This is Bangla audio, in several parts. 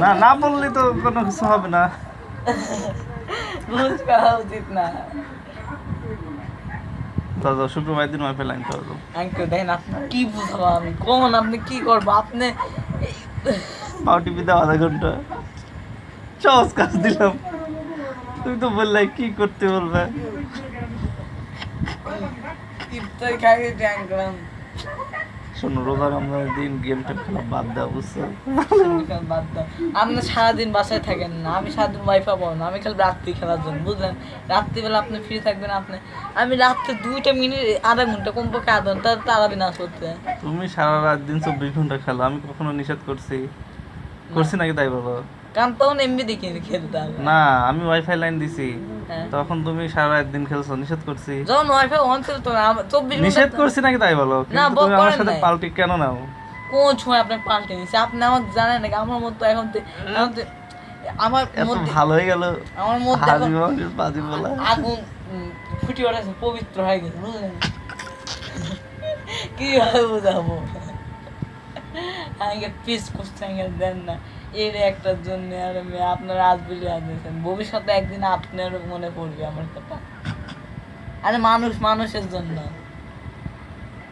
না না বললে তো কোনো কিছু হবে না। করা উচিত না। দাদা শুক্রবার দিন ওয়াইফাই লাইন করে দাও আঙ্কেল দেখেন আপনি কি বুঝাবো আমি? কোন আপনি কি করব? আপনি পাও দাও আধা ঘণ্টা। সহজ কাজ দিলাম। তুমি তো বললে কি করতে বলবে? ইফতার খাইয়ে আঙ্কেল শোনো রোজা রমজানের দিন গেম টেম খেলা বাদ দেওয়া বুঝছ? বাদ দাও আপনি সারাদিন বাসায় থাকেন না আমি সারাদিন ওয়াইফাই পাবো না আমি খালি রাত্রি খেলার জন্য বুঝলেন? রাত্রিবেলা আপনি ফ্রি থাকবেন আপনি আমি রাত্রে দুইটা মিনিট আধা ঘণ্টা কমপক্ষে আধা ঘণ্টা তারাবি না করতে। তুমি সারা রাত দিন চব্বিশ ঘণ্টা খেলো আমি কখনো নিষেধ করছি। করছি নাকি তাই বলো কারণ তখন এমবি দেখি খেলতে না আমি ওয়াইফাই লাইন দিছি। তখন তুমি সারা রাত দিন খেলছো নিষেধ করছি। যখন ওয়াইফাই অন ছিল তো আমার চব্বিশ নিষেধ করছি নাকি তাই বলো? না, কিন্তু তুমি আমার সাথে পাল্টি কেন নাও? কোন সময় আপনি পাল্টে নিচ্ছে আপনি আমাকে জানেন নাকি? আমার মতো এখন আমার মধ্যে ভালো হয়ে গেল। আমার মধ্যে বাজি বলা আগুন ফুটে উঠেছে পবিত্র হয়ে গেছে বুঝলেন? কীভাবে বুঝাবো? আমাকে পিস করছে দেন না। এর একটার জন্য আর আমি আপনার আজ বলে আনতেছেন ভবিষ্যতে একদিন আপনার মনে পড়বে আমার কথা। আরে মানুষ, মানুষের জন্য।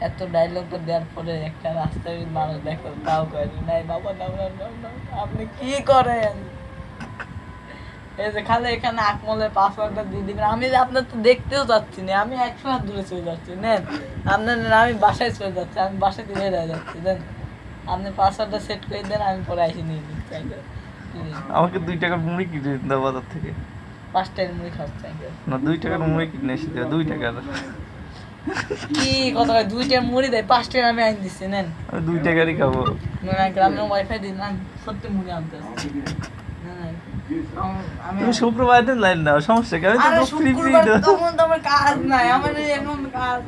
এত ডায়লগ দেওয়ার পরে একটা রাস্তায় মানুষ দেখো, তাও করে নাই বাবা আপনি কি করেন? এই যে খালি এখানে আকমলের পাসওয়ার্ডটা দিয়ে দিবেন। আমি আপনার তো দেখতেও যাচ্ছি না, আমি একশো হাত দূরে চলে যাচ্ছি, নেন। আপনার আমি বাসায় চলে যাচ্ছি, আমি বাসায় দিয়ে যাচ্ছি, দেন। আপনি পাসওয়ার্ডটা সেট করে দেন আমি পরে এসে নিয়ে। Please, আমাকে দুই টাকার মুড়ি কিনে দাও বাজার থেকে? পাঁচ টাকার মুড়ি আগে। না দুই টাকার মুড়ি কিনে এসে দেবে দুই টাকার। কি কথা কয়, দুইটা মুড়ি দেয় পাঁচটায় আমি আইন দিচ্ছি নেন। দুই টাকারই খাব। না, গ্রামে ওয়াইফাই দিন না সত্যি মুড়ি আনতে তুমি শুক্রবার দিন লাইন নাও সমস্যা কি? আমি আরে তো ফ্রি ফ্রি শুক্রবার তখন তো আমার কাজ নাই আমার এখন কাজ।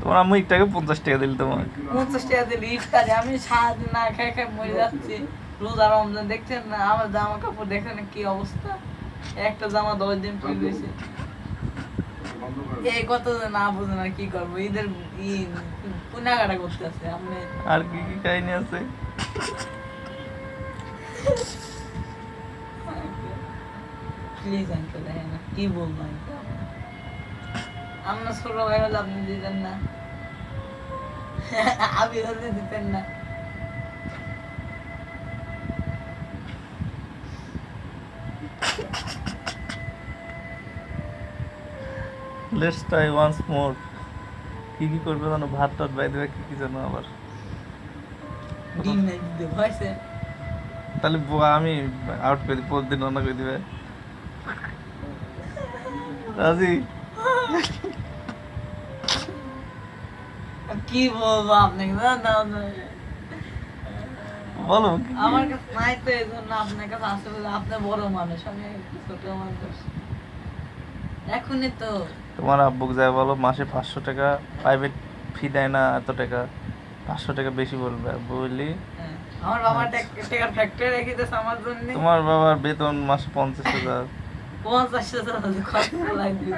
তোমার আম্মু পঞ্চাশ টাকা দিল তোমাকে। পঞ্চাশ টাকা দিলে ইফতারে আমি সারাদিন না খাই খাই মরে যাচ্ছি। রোজা রমজান দেখছেন না? আমার জামা কাপড় দেখেন কি অবস্থা? একটা জামা দশ দিন পরে গেছে এই কত যে না বুঝে না কি করব? ঈদের ই করতে আছে আপনি আর কি কি কাহিনী আছে? প্লিজ আঙ্কেল দেখেন না কি বলব আঙ্কেল আমরা ছোট ভাই হলে আপনি দিতেন না আমি হলে দিতেন না লেটস ট্রাই ওয়ান্স মোর কি কি করবে জানো? ভাত টাত বাই দেবে কি কি জানো আবার। তাহলে আমি আউট করে দিই প্রতিদিন রান্না করে দিবে। রাজি কি বলব আপনাকে না। বলো। আমার কাছে নাই তো এই জন্য আপনার কাছে আসতে বলে আপনি বড় মানুষ আমি ছোট মানুষ। এখনই তো। তোমার আব্বুক যায় বলো মাসে পাঁচশো টাকা প্রাইভেট ফি দেয় না এত টাকা। পাঁচশো টাকা বেশি বলবে আব্বু বললি। হ্যাঁ, আমার বাবা টাকার ফ্যাক্টরি রেখে দিয়েছে আমার জন্য। তোমার বাবার বেতন মাসে পঞ্চাশ হাজার। পঞ্চাশ হাজার খরচ লাগবে?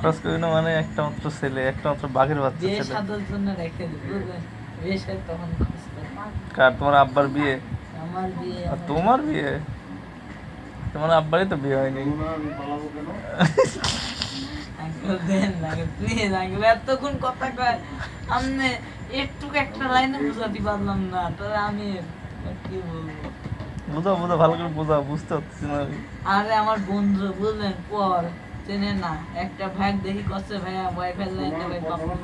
খরচ করি না মানে একটা মাত্র ছেলে একটা মাত্র বাঘের বাচ্চা বিয়ে ছেলে। সাদার জন্য রেখে দিই বিয়ে সাথে তখন খরচ কার তোমার আব্বার বিয়ে? আমার বিয়ে আর তোমার বিয়ে? তোমার আব্বারই তো বিয়ে হয়নি। আঙ্কেল দেন না প্লিজ আঙ্কেল এতক্ষণ কথা কয়। একটু একটা লাইনে বুঝাতে পারলাম না তাহলে আমি কি বলব? বুঝাও বুঝাও ভালো করে বুঝাও বুঝতে পারছি না আমি। আরে আমার বন্ধু বুঝলেন? পর চেনে না। একটা ভাই দেখি করছে ভাইয়া ওয়াইফাই লাইনটা ভাই পাপন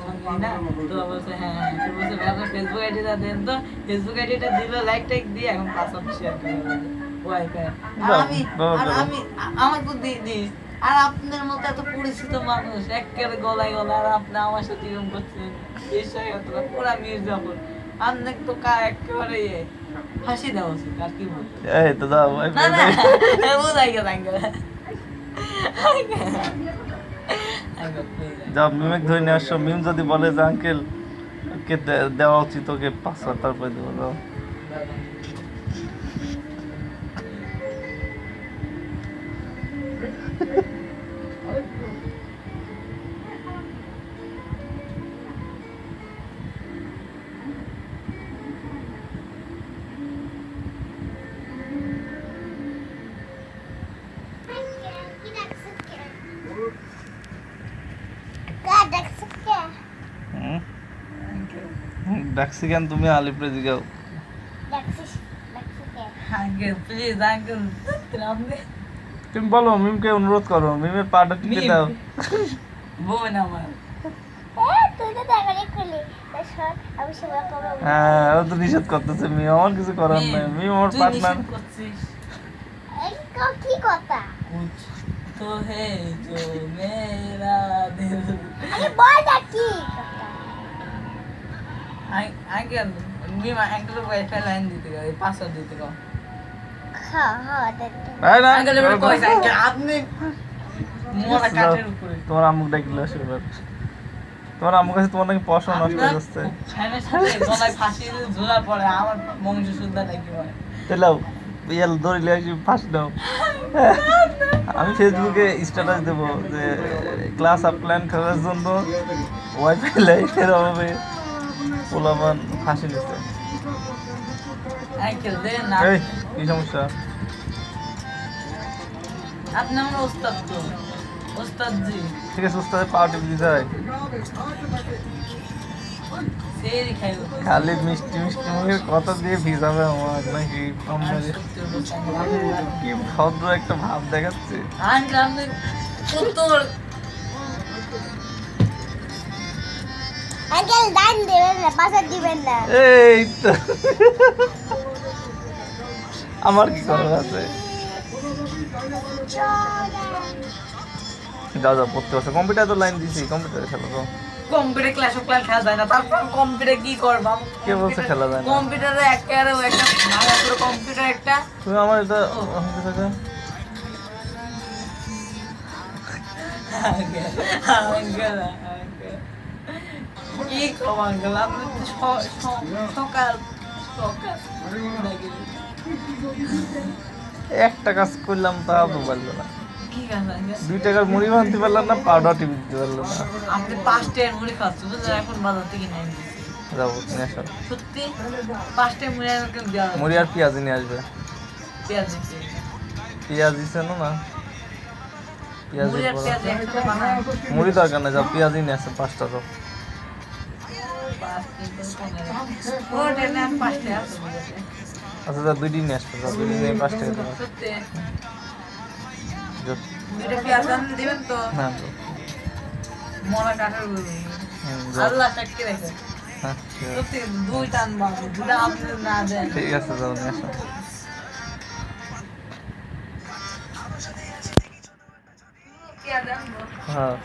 না। তো বলছে হ্যাঁ হ্যাঁ তো বলছে ভাই আপনার ফেসবুক আইডিটা দেন তো। ফেসবুক আইডিটা দিল লাইক টাইক দিয়ে এখন পাসওয়ার্ড শেয়ার করে আমি আর আমি আমার তো দিয়ে দিস আর আপনার মতো এত পরিচিত মানুষ একেবারে গলায় গলা আর আপনি আমার সাথে এরকম করছেন। বিষয় পুরা মির্জাপুর। আপনি তো কা একেবারে দেওয়া উচিত আর কি বলব? এই তো যাও না না বুঝাই গেল আঙ্কেল। যাও মিমেক ধরে নিয়ে মিম যদি বলে যে আঙ্কেল কে দেওয়া উচিত ওকে পাঁচশো তারপরে দেবো যাও। ডাকছি কেন তুমি আলিপরে জিগাও। তুমি বলো মিমকে অনুরোধ করো মিমের পাটা টিপে দাও। হ্যাঁ ও তো নিষেধ করতেছে মিম। আমার কিছু করার নাই। মিম আমার কি কথা? হে কি? হ্যাঁ না আঙ্কেল এবার আঙ্কেল আপনি মোরা উপরে তোমার আম্মুক ডাকিলে আসে তোমার আম্মুর কাছে তোমার নাকি নষ্ট হয়ে যাচ্ছে। ফ্যানের সাথে গলায় ফাঁসি দিয়ে ঝোলার আমার বংশ শুদ্ধা নাকি হয় তাহলে ইয়াল ধরিলে আসি ফার্স্ট দাও। আমি ফেসবুকে স্ট্যাটাস দেব যে ক্লাস আপ প্ল্যান করার জন্য ওয়াইফাই লাইটের অভাবে। পোলাপান ফাঁসি না। এই কি সমস্যা? আপনি আমার ওস্তাদ তো। ওস্তাদ জি ঠিক আছে উস্তাদের পাওয়া টিপি দিতে হয়। খালি মিষ্টি মিষ্টি মুখের কথা দিয়ে ভিজাবে আমার নাকি? কি ভদ্র একটা ভাব দেখাচ্ছে। আঙ্কেল আপনি তোর আঙ্কেল দান দেবেন না পাশে দিবেন না। এই তো। আমার কি করার আছে? যাও পড়তে বসে। কম্পিউটার তো লাইন দিছি কম্পিউটারে খেলো তো কম্পিউটার ক্লাস অফ খেলা যায় না। তারপর কম্পিউটার কি করবা? কে বলছে খেলা যায় না? কম্পিউটারে একেবারে একটা ভাঙা পুরো কম্পিউটার একটা তুমি আমার এটা। কি আপনি তো স- স- সকাল সকাল একটা কাজ করলাম তা তো পারল না? দুই টাকার মুড়ি ভাঙতে পারলাম না পাউডার টিভি দিতে পারল না। আপনি পাঁচ টাকার মুড়ি এখন বাজার থেকে নিয়ে নিয়েছি যাব নিয়ে আসো। সত্যি? পাঁচ টাকা মুড়ি আমাকে মুড়ি আর পেঁয়াজি নিয়ে আসবে। পেঁয়াজ পেঁয়াজ দিছে না না? মুড়ি পেঁয়াজ দরকার না যাও পেঁয়াজি নিয়ে আসে পাঁচটা আচ্ছা যা দুই দিন আসবে যাও দুই দিন পাঁচ টাকা দিবেন তো? না মরা কাঠের গরু। হুম, যাও। আল্লাহ সাক্ষী রেখে হ্যাঁ ঠিক আছে। ঠিক যাও নিয়ে আসো। হ্যাঁ।